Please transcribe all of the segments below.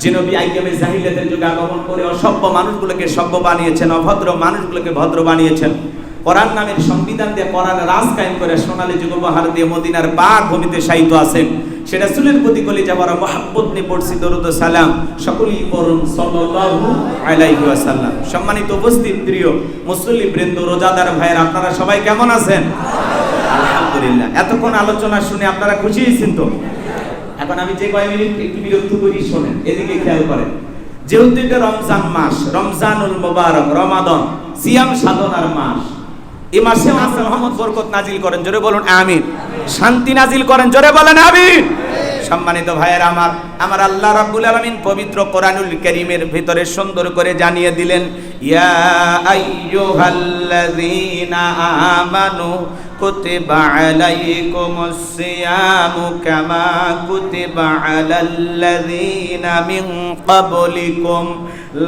যে নবী আইয়ামে জাহিলিয়াতের যুগে আগমন করে অসভ্য মানুষগুলোকে সভ্য বানিয়েছেন, অভদ্র মানুষগুলোকে ভদ্র বানিয়েছেন। কোরআন নামের সংবিধান দিয়ে কোরআন রাজ কায়েম করে সোনালী যুগ উপহার দিয়ে মদিনার পাক ভূমিতে সাহিত্য আছেন। সেটা সুলের প্রতি কলি যাবার মহাব্বত নিয়ে পড়ছি, দরুদ সালাম সকলেই পড়ুন সাল্লাল্লাহু আলাইহি ওয়াসাল্লাম। সম্মানিত উপস্থিত প্রিয় মুসল্লি বৃন্দ, রোজাদার ভাইয়ের, আপনারা সবাই কেমন আছেন? আলহামদুলিল্লাহ। এতক্ষণ আলোচনা শুনে আপনারা খুশি হয়েছেন তো? এখন আমি যে কয় মিনিট একটু বিরক্ত করি, শোনেন, এদিকে খেয়াল করেন। যেহেতু এটা রমজান মাস, রমজানুল মোবারক, রমাদন, সিয়াম সাধনার মাস। এই মাসে মোহাম্মদ বরকত নাজিল করেন, জোরে বলুন, আমিন। শান্তি নাজিল করেন, জোরে বলেন, আমিন। সম্মানিত ভাইয়ের আমার আমার আল্লাহ রাব্বুল আলামিন পবিত্র কোরআনুল কারীমের ভিতরে সুন্দর করে জানিয়ে দিলেন, ইয়া আইয়ুহাল্লাযীনা আমানু কুতিবা আলাইকুমুস সিয়ামু কামা কুতিবা আলাল্লাযীনা মিন ক্বাবলিকুম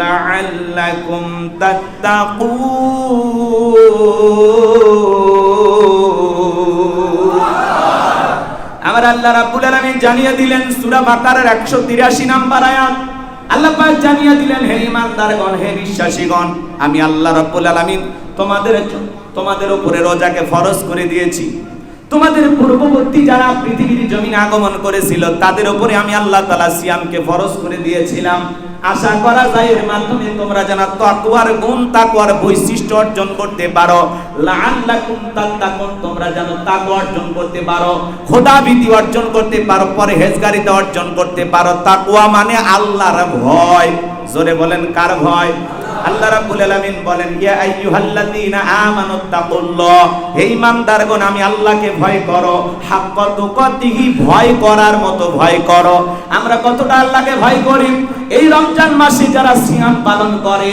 লাআল্লাকুম তাত্তাকুন। আমার আল্লাহ রাব্বুল আলামিন জানিয়ে দিলেন, সূরা বাকারার 183 নাম্বার আয়াত। আল্লাহ পাক জানিয়ে দিলেন, হে ঈমানদারগণ হে বিশ্বাসীগণ, আমি আল্লাহ রাব্বুল আলামিন তোমাদের তোমাদের উপরে রোজাকে ফরজ করে দিয়েছি। তোমাদের পূর্ববর্তী যারা পৃথিবীর জমিনে আগমন করেছিল, তাদের উপরে আমি আল্লাহ তাআলা সিয়ামকে ফরজ করে দিয়েছিলাম। আশা করা যায় এর মাধ্যমে তোমরা যেন তাকওয়ার গুণ, তাকওয়ার বৈশিষ্ট্য অর্জন করতে পারো। লাআল্লাকুম তাত্তাকুন, তোমরা যেন তাকওয়া অর্জন করতে পারো খোদাভীতি অর্জন করতে পারো, পরহেজগারিতা অর্জন করতে পারো। তাকওয়া মানে আল্লাহর ভয়। জোরে বলেন, কার ভয়? আল্লাহ রাব্বুল আলামিন বলেন, ইয়া আইয়ুহাল্লাযীনা হে ঈমানদারগণ, আমি আল্লাহকে ভয় করো। হাক্কা তুকাতিহি, ভয় করার মতো ভয় করো। আমরা কতটা আল্লাহকে ভয় করি? এই রমজান মাসে যারা সিয়াম পালন করে,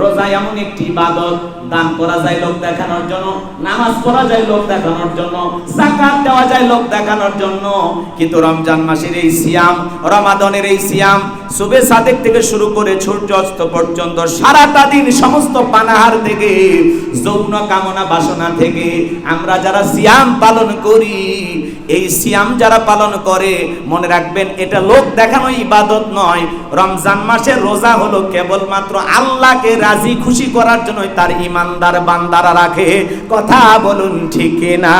রোজা এমন একটি ইবাদত দান করা যায়, লোক দেখানোর জন্য। নামাজ পড়া যায়, লোক দেখানোর জন্য। সাকাত দেওয়া যায়, লোক দেখানোর জন্য। কিন্তু রমজান মাসের এই সিয়াম, রমাদনের এই সিয়াম সুবে সাদেক থেকে শুরু করে সূর্য অস্ত পর্যন্ত সারাটা দিন সমস্ত পানাহার থেকে, যৌন কামনা বাসনা থেকে আমরা যারা সিয়াম পালন করি এই সিয়াম যারা পালন করে, মনে রাখবেন, এটা লোক দেখানো ইবাদত নয়। রমজান মাসের রোজা হলো কেবলমাত্র আল্লাহকে রাজি খুশি করার জন্য তার ইমানদার বান্দারা রাখে। কথা বলুন ঠিক না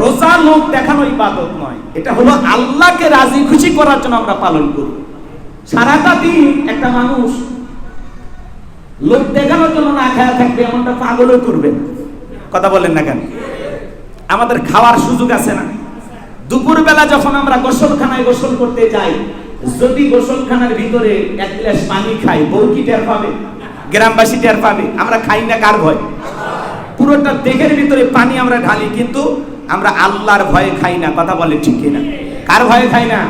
রোজা লোক দেখানো ইবাদত নয়। এটা হলো আল্লাহকে রাজি খুশি করার জন্য আমরা পালন করি। সারাটা দিন একটা মানুষ লোক দেখানোর জন্য না খায়া থাকবে, এমনটা পাগলও করবে কথা বলেন না কেন? আমাদের খাওয়ার সুযোগ আছে না। দুপুরবেলা যখন আমরা গোসলখানায় গোসল করতে যাই, যদি গোসলখানার ভিতরে এক গ্লাস পানি খাই, বউ কি টের পাবে? গ্রামবাসী টের পাবে, আমরা খাই না কার ভয়? পুরোটা দেহের ভিতরে পানি আমরা ঢালি, কিন্তু আমরা আল্লাহর ভয়ে খাই না, কথা বলে ঠিক না কার ভয়ে খাই না?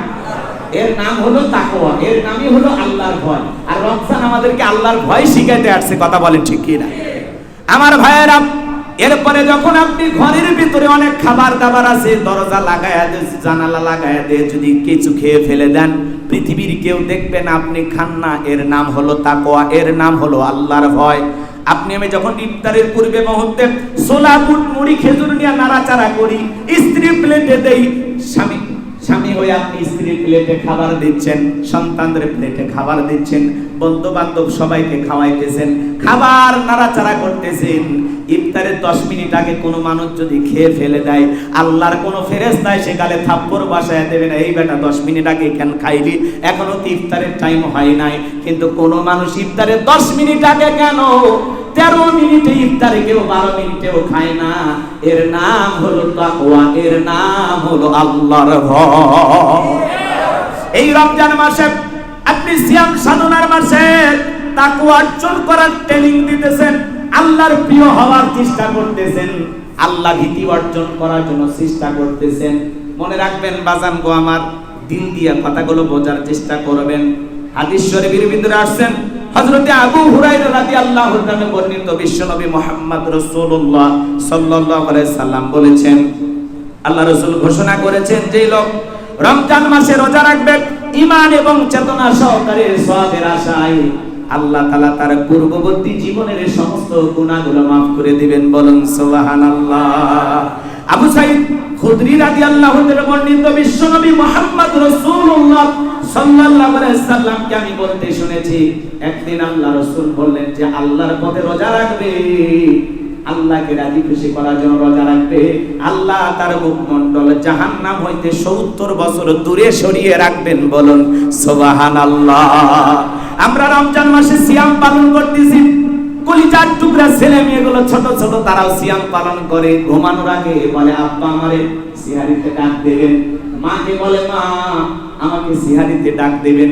এর নাম হলো তাকওয়া, এর নামই হলো আল্লাহর ভয়। আর রমজান আমাদেরকে আল্লাহর ভয় শিখাইতে আসছে, কথা বলেন ঠিক না আমার ভাইয়েরা এরপরে যখন আপনি ঘরের ভিতরে অনেক খাবার দাবার আছে, দরজা লাগায়া দে, জানালা লাগায়া দে, যদি কিছু খেয়ে ফেলে দেন, পৃথিবীর কেউ দেখবেন আপনি খান না। এর নাম হলো তাকওয়া, এর নাম হলো আল্লাহর ভয়। আপনি, আমি যখন ইফতারের পূর্বে মুহূর্তে সোলা বুট মুড়ি খেজুর নিয়ে নাড়াচাড়া করি, স্ত্রী প্লেটে দেই, স্বামী স্বামী হয়ে আপনি স্ত্রীর প্লেটে খাবার দিচ্ছেন, সন্তানদের প্লেটে খাবার দিচ্ছেন বন্ধু বান্ধব সবাইকে খাওয়াইতেছেন, খাবার নাড়াচাড়া করতেছেন। ইফতারের দশ মিনিট আগে কোনো মানুষ যদি খেয়ে ফেলে দেয়, আল্লাহর কোনো ফেরেস্তায় সেকালে থাপ্পড় বাসায় দেবে না, এই বেটা দশ মিনিট আগে কেন খাইলি? এখনও তো ইফতারের টাইম হয় নাই। কিন্তু কোনো মানুষ ইফতারের দশ মিনিট আগে কেন? তেরো মিনিটে ইফতারে কেউ, বারো মিনিটেও খায় না। এর নাম হলো তাকওয়া, এর নাম হলো আল্লাহর ভয়। এই রমজান মাসে আপনি সিয়াম সাধনার মাসে তাকওয়া অর্জন করার ট্রেনিং দিতেছেন, আল্লাহর প্রিয় হওয়ার চেষ্টা করতেছেন, আল্লাহ ভীতি অর্জন করার জন্য চেষ্টা করতেছেন। মনে রাখবেন, বাজান গো আমার, দিল দিয়া কথাগুলো বোঝার চেষ্টা করবেন। হাদিস শরীফের ভিতরে আসছেন, হযরতে আবু হুরায়রা রাদিয়াল্লাহু তাআলা বর্ণিত বিশ্বনবী মুহাম্মদ রাসূলুল্লাহ সাল্লাল্লাহু আলাইহি সাল্লাম বলেছেন, আল্লাহ রাসূল ঘোষণা করেছেন যে লোক রমজান মাসে রোজা রাখবে ঈমান এবং চেতনা সহকারে সওয়াবের আশায় আল্লাহ তাআলা তার পূর্ববর্তী জীবনের সমস্ত গুনাহগুলো মাফ করে দিবেন, বলুন সুবহানাল্লাহ। আবু সাইদ রাদিয়াল্লাহু তাআলা বর্ণিত মুহাম্মদ সাল্লামকে আমি বলতে শুনেছি, একদিন আল্লাহ রসুল বললেন যে আল্লাহর পথে রোজা রাখবে। আল্লাহকে রাজি খুশি করার জন্য রোজা রাখবে। আল্লাহ তার মুখমণ্ডল জাহান্নাম হইতে সত্তর বছর দূরে সরিয়ে রাখবেন বলুন সোবাহান আল্লাহ আমরা রমজান মাসে সিয়াম পালন করতেছি। কলিজার টুকরা ছেলে মেয়েগুলো ছোট ছোট, তারাও সিয়াম পালন করে। ঘুমানোর আগে বলে, আব্বা আমারে সিহারিতে ডাক দেবেন। মাকে বলে, মা, আমাকে সিহারিতে ডাক দেবেন।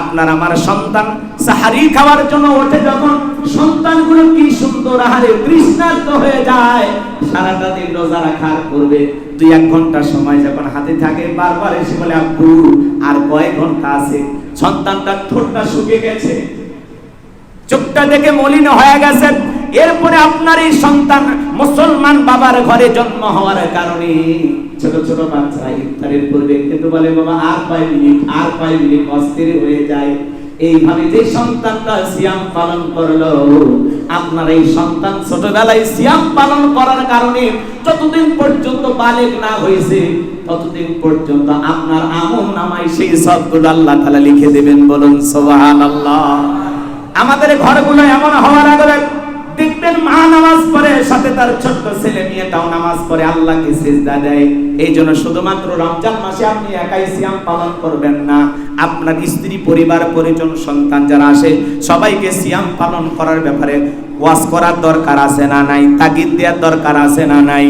আপনার আমার সন্তান সাহারি খাওয়ার জন্য ওঠে যখন সন্তানগুলো কি সুন্দর আহারে তৃষ্ণার্ত হয়ে যায়, সারাটা দিন রোজা রাখার করবে দুই এক ঘণ্টা সময় যখন হাতে থাকে, বারবার এসে বলে, আব্বু, আর কয়েক ঘণ্টা আছে, সন্তানটার ঠোঁটটা শুকিয়ে গেছে, চোখটা দেখে মলিন হয়ে গেছে, এরপরে আপনার এই সন্তান মুসলমান বাবার ঘরে জন্ম হওয়ার কারণে ছোট ছোট বাচ্চারা ইফতারের পূর্বে কিন্তু বলে, বাবা, আর কয় মিনিট, আর কয় মিনিট অস্থির হয়ে যায়? এইভাবে যে সন্তানটা সিয়াম পালন করল, আপনার এই সন্তান ছোটবেলায় সিয়াম পালন করার কারণে যতদিন পর্যন্ত বালেক না হয়েছে, ততদিন পর্যন্ত আপনার আমল নামায় সেই সবগুলো আল্লাহ তাআলা লিখে দেবেন বলুন, সুবহানাল্লাহ। আমাদের ঘরগুলো এমন হওয়ার আগে দেখবেন মা নামাজ পড়ে, সাথে তার ছোট্ট ছেলে নামাজ পড়ে, আল্লাহকে সিজদা দেয়। এই জন্য শুধুমাত্র রমজান মাসে আপনি একাই সিয়াম পালন করবেন না। আপনার স্ত্রী, পরিবার, পরিজন, সন্তান যারা আসে, সবাইকে সিয়াম পালন করার ব্যাপারে ওয়াজ করার দরকার আছে না নাই? তাগিদ দেওয়ার দরকার আছে না নাই?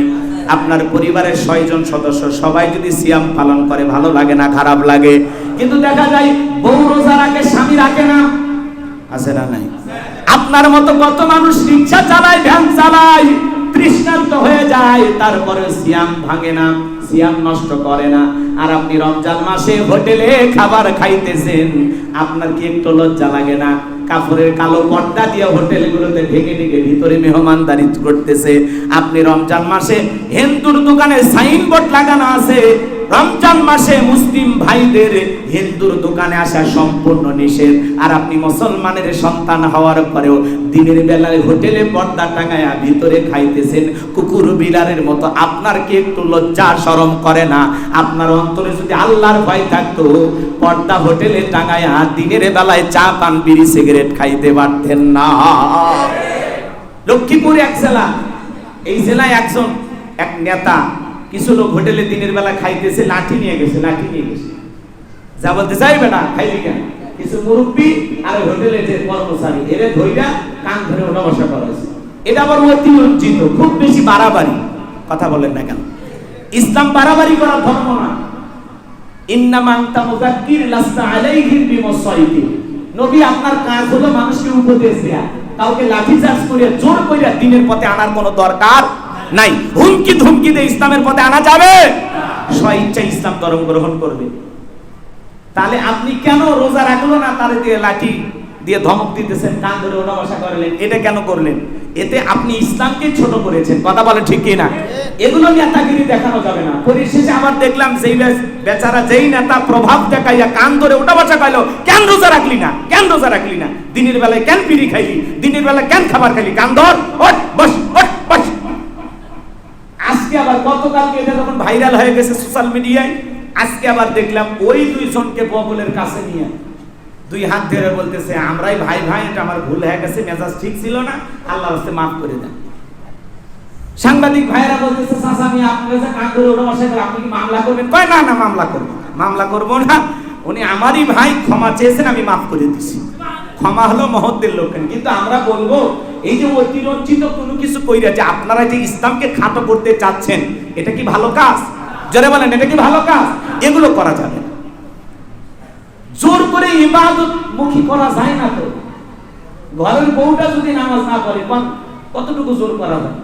আপনার পরিবারের ছয়জন সদস্য, সবাই যদি সিয়াম পালন করে, ভালো লাগে না, খারাপ লাগে। কিন্তু দেখা যায়, বউ রোজা রাখে স্বামী রাখে না। আছে না নাই? আপনার মতো কত মানুষ রিক্সা চালায়, ভ্যান চালায় তৃষ্ণান্ত হয়ে যায়, তারপরে সিয়াম ভাঙে না, সিয়াম নষ্ট করে না। আর আপনি রমজান মাসে হোটেলে খাবার খাইতেছেন, আপনার কি একটু লজ্জা লাগে না? কাপড়ের কালো পর্দা দিয়ে হোটেলগুলোতে ঢেকে ঢেকে ভিতরে মেহমানদারি করতেছে। আপনি রমজান মাসে হিন্দুর দোকানে সাইনবোর্ড লাগানো আছে রমজান মাসে মুসলিম ভাইদের হিন্দুর দোকানে আসা সম্পূর্ণ নিষেধ। আর আপনি মুসলমানের সন্তান হওয়ার পরেও দিনের বেলায় হোটেলে পর্দা টাঙায়া ভিতরে খাইতেছেন, কুকুর বিলারের মতো। আপনার কি একটু লজ্জা শরম করে না? আপনার অন্তরে যদি আল্লাহর ভয় থাকতো, পর্দা হোটেলে টাঙায়া দিনের বেলায় চা, পান, বিড়ি, সিগারেট খাইতে পারতেন না। লক্ষ্মীপুর এক জেলা, এই জেলায় একজন, এক নেতা কিছু লোক হোটেলে দিনের বেলা খাইতেছে, লাঠি নিয়ে গেছে, লাঠি নিয়ে গেছে। যা বলতে চাই বেটা খাইলি কেন? কিছু মুরব্বী আর হোটেলে যে কর্মচারী এরে ধইরা কান ধরে ওঠা বসা করা এটা আবার অতি লজ্জিত, খুব বেশি বাড়াবাড়ি, কথা বলেন না কেন? ইসলাম বাড়াবাড়ি করার ধর্ম না। নবী আপনার কাজ হলো মানুষকে উপদেশ দেয়া। কাউকে লাঠি চার্জ করে জোর করে দিনের পথে আনার কোনো দরকার নাই। হুমকি ধুমকি দিয়ে ইসলামের পথে আনা যাবে? স্বইচ্ছা ইসলাম ধর্ম গ্রহণ করবে। তাহলে আপনি কেন রোজা রাখল না? তারে দিয়ে লাঠি দিয়ে ধমক দিতেছেন, কান ধরে ওঠা বসা করলেন। এটা কেন করলেন? এতে আপনি ইসলামকে ছোট করেছেন। কথা বলে ঠিক কি না এগুলো নেতাগিরি দেখানো যাবে না। পরিশেষে আবার দেখলাম যেই বেচারা, যেই নেতা প্রভাব দেখাইয়া কান ধরে ওঠা বসা খাইলো কেন রোজা রাখলি না? কেন রোজা রাখলি না? দিনের বেলায় কেন পিড়ি খাইলি? দিনের বেলায় কেন খাবার খাইলি? কান ধর, ওঠ, বস বস আজকে আবার গতকালকে এটা যখন ভাইরাল হয়ে গেছে সোশ্যাল মিডিয়ায়, আজকে আবার দেখলাম ওই দুইজনকে বগলের কাছে নিয়ে দুই হাত ধরে বলতেছে, আমরাই ভাই ভাই, এটা আমার ভুল হয়ে গেছে, মেজাজ ঠিক ছিল না আল্লাহ হস্তে মাফ করে দেন। সাংবাদিক ভাইরা বলতেছে, চাচা, আমি আপনার কাছে কান ধরে ওটা বসে আপনি কি মামলা করবেন? কয়, না না, মামলা করব মামলা করব না। উনি আমারই ভাই, ক্ষমা চেয়েছেন, আমি মাফ করে দিছি। ক্ষমা হলো মহত্বের লক্ষণ কিন্তু আমরা বলব এই যে অতিরঞ্জিত কোনো কিছু কইরা যে আপনারা যে ইসলামকে খাটো করতে চাচ্ছেন, এটা কি ভালো কাজ? যারা বলেন, এটা কি ভালো কাজ? এগুলো করা যাবে জোর করে ইবাদত মুখী করা যায় না তো। ঘরের বউটা যদি নামাজ না পড়ে কতটুকু জোর করা যায়?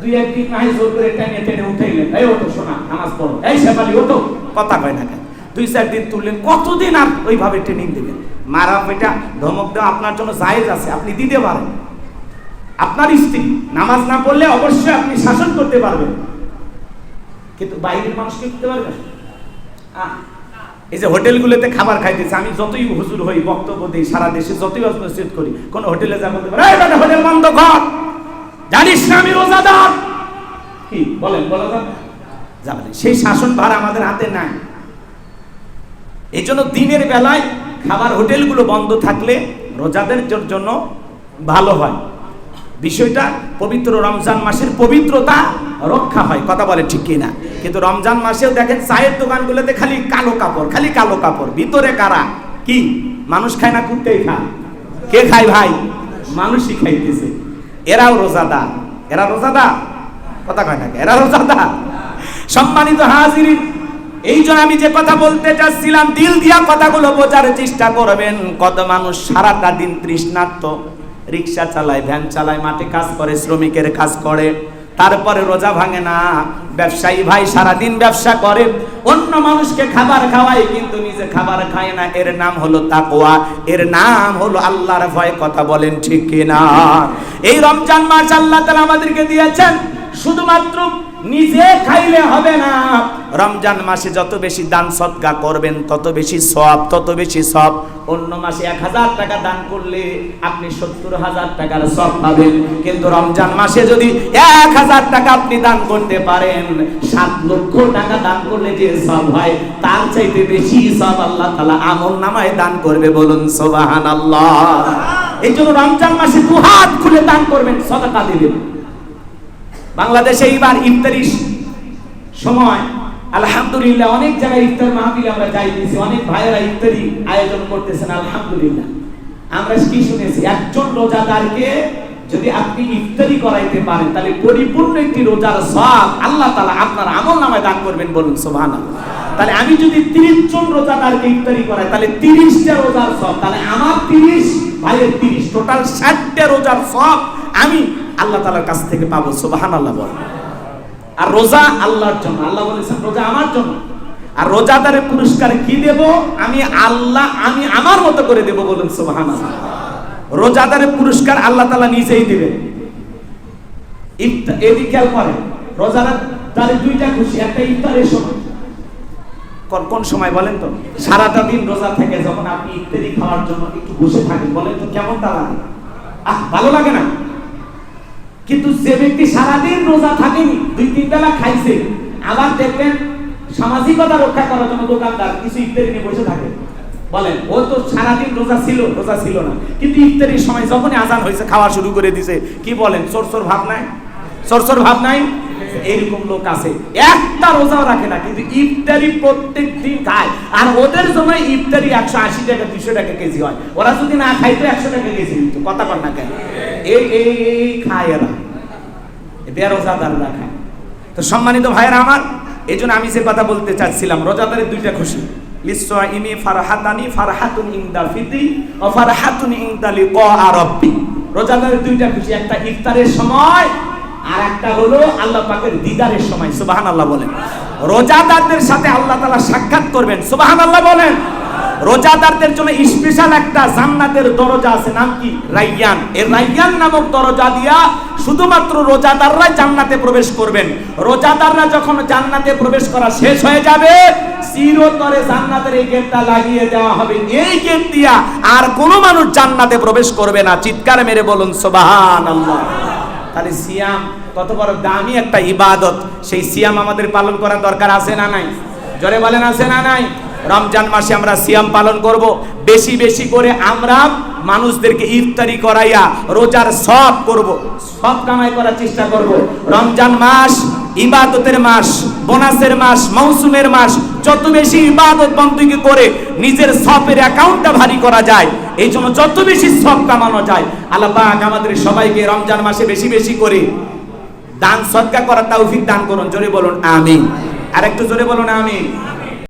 দুই একদিন নাই জোর করে টেনে টেনে উঠাইলেন। এই ওঠো শোনা নামাজ পড়ো। এই শেফালি, ওঠো। কথা কয় না কেন? দুই চার দিন তুললেন, কতদিন আর ওইভাবে ট্রেনিং দিবেন মারা পেটা ধমক দেওয়া আপনার জন্য জায়েজ আছে, আপনি দিতে পারেন। আপনার স্ত্রী নামাজ না পড়লে অবশ্যই আপনি শাসন করতে পারবেন। কিন্তু বাইরের মানুষকে করতে পারবেন এই যে হোটেলগুলোতে খাবার খাইতেছে, আমি যতই হুজুর হই, বক্তব্য দিই, সারা দেশে যতই মসজিদ করি, কোন হোটেলে যা বলতে পারে, "এই হোটেল বন্ধ কর। জানিস না আমি রোজাদার? কি, বলেন, বলা যাবে সেই শাসন ভার আমাদের হাতে নাই। এই জন্য দিনের বেলায় খাবার হোটেলগুলো বন্ধ থাকলে রোজাদের জন্য ভালো হয়। বিষয়টা পবিত্র রমজান মাসের পবিত্রতা রক্ষা হয়, কথা বলে ঠিক কিনা? কিন্তু রমজান মাসেও দেখেন চায়ের দোকানগুলোতে খালি কালো কাপড়, খালি কালো কাপড়। ভিতরে কারা? কি? মানুষ খায় না কুত্তেই খায়? কে খায় ভাই? মানুষই খাইতেছে। এরাও রোজাদা এরা রোজাদা কথা কয় না এরা রোজাদা সম্মানিত হাজিরিন, এই জন্য আমি যে কথা বলতে চাচ্ছিলাম, দিল দিয়া কথাগুলো বোঝার চেষ্টা করবেন। কত মানুষ সারাটা দিন তৃষ্ণার্ত। রিক্সা চালায়, ভ্যান চালায়, মাঠে কাজ করে, শ্রমিকের কাজ করে। তারপরে রোজা ভাঙে না। ব্যবসায়ী ভাই সারাদিন ব্যবসা করে। অন্য মানুষকে খাবার খাওয়ায়, কিন্তু নিজে খাবার খায় না। এর নাম হলো তাকোয়া এর নাম হলো আল্লাহর ভয় কথা বলেন ঠিক কিনা। এই রমজান মাস আল্লাহ তাআলা আমাদেরকে দিয়েছেন শুধুমাত্র নিজে খাইলে হবে না। রমজান মাসে যত বেশি দান সৎকা করবেন, তত বেশি সব তত বেশি সব অন্য মাসে এক হাজার টাকা দান করলে আপনি সত্তর হাজার টাকার সব পাবেন। কিন্তু রমজান মাসে যদি এক হাজার টাকা আপনি দান করতে পারেন, সাত লক্ষ টাকা দান করলে যে সব হয়, তার চাইতে বেশি সব আল্লাহ তালা আমল নামায় দান করবে বলুন সোবাহান আল্লাহ এই জন্য রমজান মাসে দু হাত খুলে দান করবেন, সদাকা দিবেন। বাংলাদেশে এইবার ইফতারি সময়। আলহামদুলিল্লাহ, অনেক জায়গায় ইফতার মাহফিলে আমরা যাইতেছি অনেক ভাইয়েরা ইফতারি আয়োজন করতেছেন, আলহামদুলিল্লাহ। আমরা কি শুনেছি, একজন রোজাদারকে যদি আপনি ইফতারি করাইতে পারেন, তাহলে পরিপূর্ণ একটি রোজার সব আল্লাহ তাআলা আপনার আমল নামায় দান করবেন বলুন, সুবহানাল্লাহ। তাহলে আমি যদি 30 জন রোজাদারকে ইফতারি করাই, তাহলে 30টা রোজার সব তাহলে আমার 30 ভাইয়ের 30 টোটাল 60টা রোজার সব আমি আল্লাহ তাআলার কাছ থেকে পাবো, সুবহানাল্লাহ বলেন আর রোজা আল্লাহর জন্য, আল্লাহ বলেছেন, রোজা আমার জন্য। আর রোজাদারের পুরস্কার কি দেব? আমি আল্লাহ, আমি আমার মতো করে দেব বলুন, সুবহানাল্লাহ। রোজাদারের পুরস্কার আল্লাহ তাআলা নিজেই দিবেন। এদিকে খেয়াল রোজাদার দুইটা খুশি, একটা ইফতারের সময় কোন কোন সময় বলেন তো? সারাটা দিন রোজা থেকে যখন আপনি ইফতারি খাওয়ার জন্য একটু বসে থাকেন, বলেন তো কেমনটা লাগে? আহ, ভালো লাগে না? কিন্তু যে ব্যক্তি সারাদিন রোজা থাকেনি, দুই, তিন বেলা খাইছে, আবার দেখবেন সামাজিকতা রক্ষা করার জন্য দোকানদার কিছু ইফতারি নিয়ে বসে থাকে। বলেন, ও তো সারাদিন রোজা ছিল রোজা ছিল না। কিন্তু ইফতারির সময় যখনই আজান হয়েছে, খাওয়া শুরু করে দিছে, কি বলেন, চোর ভাব নাই? চোর ভাব নাই? এইরকম লোক আছে। একটা রোজাও রাখে না, কিন্তু ইফতারি প্রত্যেক দিন খায়। আর ওদের জন্য ইফতারি একশো আশি টাকা, দুশো টাকা কেজি হয়। ওরা যদি না খাইতো, একশো টাকা কেজি কথা কর না কেন? এই খায় এরা। বেরোজাদাররা খায়। তো সম্মানিত ভাইয়েরা আমার, এই জন্য আমি যে কথা বলতে চাচ্ছিলাম, রোজাদারের দুইটা খুশি। লিসাইমি ফারহাতানি ফারহাতুন ইনদা ফিতরি ও ফারহাতুন ইনদা লিকা রাব্বি। রোজাদারের দুইটা খুশি, একটা ইফতারের সময় আর একটা হলো আল্লাহ পাকের দিদারের সময়। সুবহানাল্লাহ বলেন। রোজাদারদের সাথে আল্লাহ তাআলা সাক্ষাৎ করবেন। সুবহানাল্লাহ বলেন। রোজাদারদের জন্য স্পেশাল একটা জান্নাতের দরজা আছে, নাম কি? রাইয়ান। এই রাইয়ান নামক দরজা দিয়া শুধুমাত্র রোজাদাররাই জান্নাতে প্রবেশ করবেন। রোজাদাররা যখন জান্নাতে প্রবেশ করা শেষ হয়ে যাবে, চিরতরে জান্নাতের এই গেটটা লাগিয়ে দেওয়া হবে। এই গেট দিয়া আর কোনো মানুষ জান্নাতে প্রবেশ করবে না। চিৎকার মেরে বলুন, সুবহানাল্লাহ। তাহলে সিয়াম কত বড় দামি একটা ইবাদত। সেই সিয়াম আমাদের পালন করার দরকার আছে না নাই? জোরে বলেন, আছে না নাই? রমজান মাসে আমরা সিয়াম পালন করব। বেশি বেশি করে আমরা মানুষদেরকে ইফতারি করাইয়া রোজার সব করব। সব কামাই করার চেষ্টা করব। রমজান মাস ইবাদতের মাস, বোনাসের মাস, মৌসুমের মাস, যত বেশি ইবাদত বন্দী করে নিজের সবের অ্যাকাউন্টটা ভারী করা যায়, এই জন্য যত বেশি সব কামানো যায়, আল্লাহ পাক আমাদের সবাইকে রমজান মাসে বেশি বেশি করে দান সদকা করার তৌফিক দান করুন। জোরে বলুন, আমিন। আর একটু জোরে বলুন, আমিন।